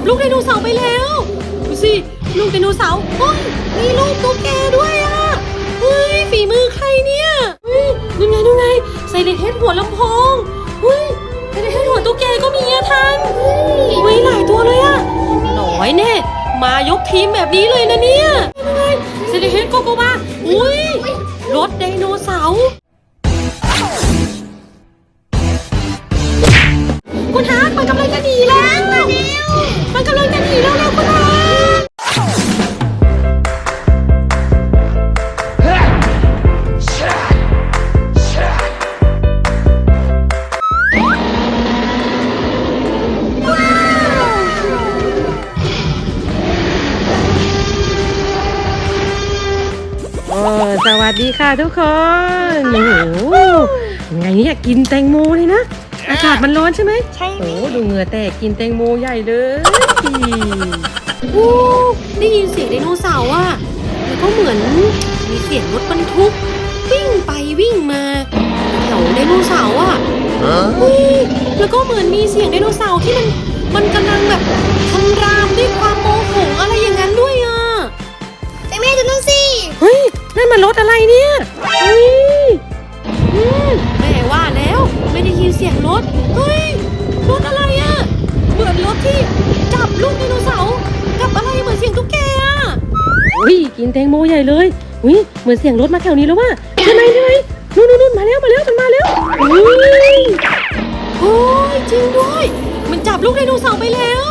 จับลูกไดโนเสาร์ไปแล้วดูสิลูกไดโนเสาร์เฮ้ยมีลูกตุ๊กแกด้วยอะเฮ้ยฝีมือใครเนี่ยเฮ้ยดูไงนู่นไงไซเลนเฮดหัวลำโพงเฮ้ยไซเลนเฮดหัวตุ๊กแกก็มีอะทันเฮ้ยหลายตัวเลยอะหน่อยแน่มายกทีมแบบนี้เลยนะเนี่ยยังไงไซเลนเฮดโกโกวาอุ้ย สวัสดีค่ะทุกคนโอ้โหยังไงเนี่ยกินแตงโมเลยนะ อากาศมันร้อนใช่ไหมใช่ไหมโอ้ดูเหงื่อแตกกินแตงโมใหญ่เลยโอ้ได้ยินเสียงไดโนเสาร์อะแล้วก็เหมือนมีเสียงรถบรรทุก วิ่งไปวิ่งมาแถวไดโนเสาร์อะเฮ้ยแล้วก็เหมือนมีเสียงไดโนเสาร์ที่มันมันกำลังแบบ มันรถอะไรเนี่ยเฮ้ยอืมแม่ว่าแล้ว ไม่ได้ยินเสียงรถ เฮ้ย รถอะไรอะเหมือนรถที่จับลูกไดโนเสาร์กับอะไรเหมือนเสียงตุ๊กแกอะเฮ้ยกินแตงโมใหญ่เลยเฮ้ยเหมือนเสียงรถมาแถวนี้แล้วว่ะใช่ไหมใช่ไหมนู่นนู่นนู่นมาแล้วมาแล้วมันมาแล้วเฮ้ยโอ้ยจริงด้วย มันจับลูกไดโนเสาร์ไปแล้ว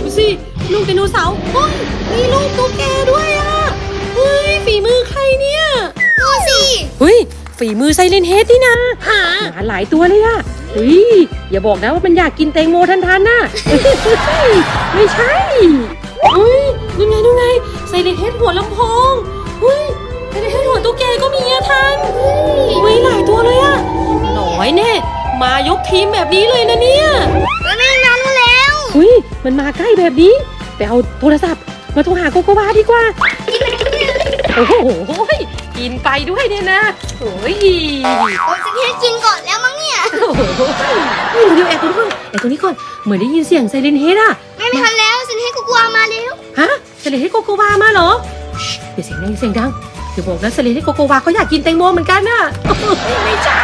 ดูสิลูกไดโนเสาร์เฮ้ยมีลูกตุ๊กแกด้วยอะเฮ้ยฝีมือใครเนี่ยดูสิเฮ้ยฝีมือไซเลนเฮดนี่นะหาหลายตัวเลยอะเฮ้ยอย่าบอกนะว่ามันอยากกินแตงโมทันทันๆน่ะเฮ้ยไม่ใช่เฮ้ยนู่นไงนู่นไงไซเลนเฮดหัวลำโพงเฮ้ยไซเลนเฮดหัวตุ๊กแกก็มีอะทันเฮ้ยหลายตัวเลยอะหน่อยแน่มายกทีมแบบนี้เลยนะเนี่ยไอแม่มานู่นแล้วเฮ้ยมันมาใกล้แบบนี้ไปเอาโทรศัพท์มาโทรหาโกโกวาดีกว่า โอ้โหกินไปด้วยเนี่ยนะโอ้ยโอ้ยจะเทกินก่อนแล้วมั้งเนี่ยโอ้โหเดี๋ยวแอบตัวนี้ก่อนแอบตัวนี้ก่อนเหมือนได้ยินเสียงไซเลนเฮดอะแม่ไม่ทันแล้วสินให้กูกลัวมาแล้วฮะเซเลนให้โกโกวามาเหรออย่าเสียงดังอย่าเสียงดังเดี๋ยวบอกนะเซเลนให้โกโกวาเขาอยากกินแตงโมเหมือนกันน่ะไม่ใช่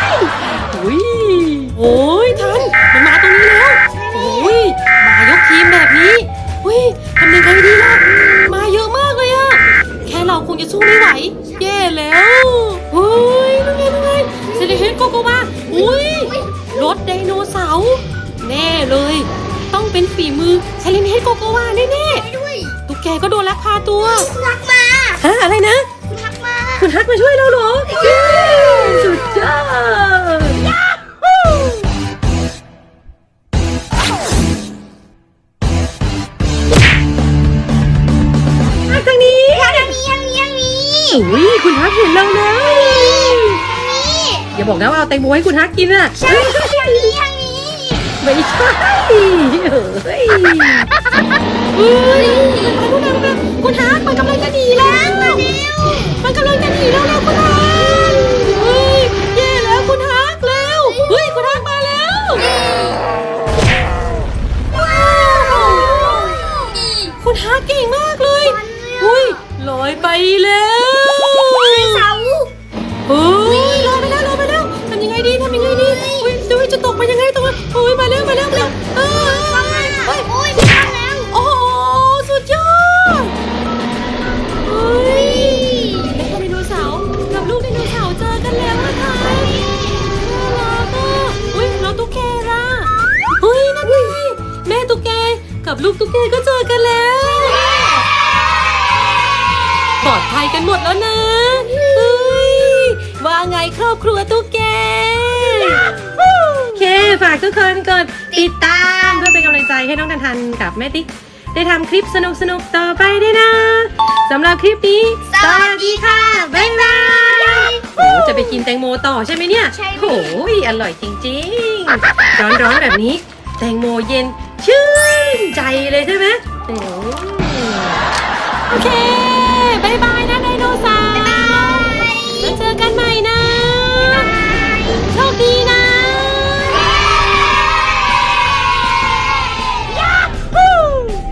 อุ้ย เราคงจะสู้ไม่ไหวแย่แล้วเฮ้ยนั่นไงนั่นไงเซเลเฮนโกโกวาอุ้ยรถไดโนเสาร์แน่เลย ต้องเป็นฝีมือเซเลนเฮดโกโกวาแน่ด้วยๆตุ๊กแกก็โดนลักพาตัวคุณทักมาฮะอะไรนะ คุณทักมาคุณฮักมาช่วยเราเหรอเย้สุดยอ อุ้ยคุณฮักเห็นเราแล้วนี่อย่าบอกนะว่าเอาแตงโมให้คุณฮักกินอะใช่ทางนี้ทางนี้ไม่ใช่เฮ้ยเฮ้ยมันไปนู่นแล้วนะคุณฮาร์ดมันกำลังจะหนีแล้วมันกำลังจะหนีแล้วนะคุณฮาร์ดเฮ้ยแย่แล้วคุณฮาร์ดแล้วเฮ้ยคุณฮาร์ดมาแล้วคุณฮาร์ดเก่งมากเลยเฮ้ยลอยไปแล้ว กับลูกตุ๊กแกก็เจอกันแล้วปลอดภัยกันหมดแล้วนะเฮ้ยว่าไงครอบครัวตุ๊กแกโอเคฝากทุกคนกดติดตามเพื่อเป็นกำลังใจให้น้องทันทันกับแม่ติ๊กได้ทำคลิปสนุกๆต่อไปด้วยนะสำหรับคลิปนี้สวัสดีค่ะบ๊ายบายโอ้จะไปกินแตงโมต่อใช่ไหมเนี่ยใช่โอ้ยอร่อยจริงๆ ร้อนๆแบบนี้ แตงโมเย็นชื่นื่นใจเลยใช่ไหมโอเคบายบายนะเน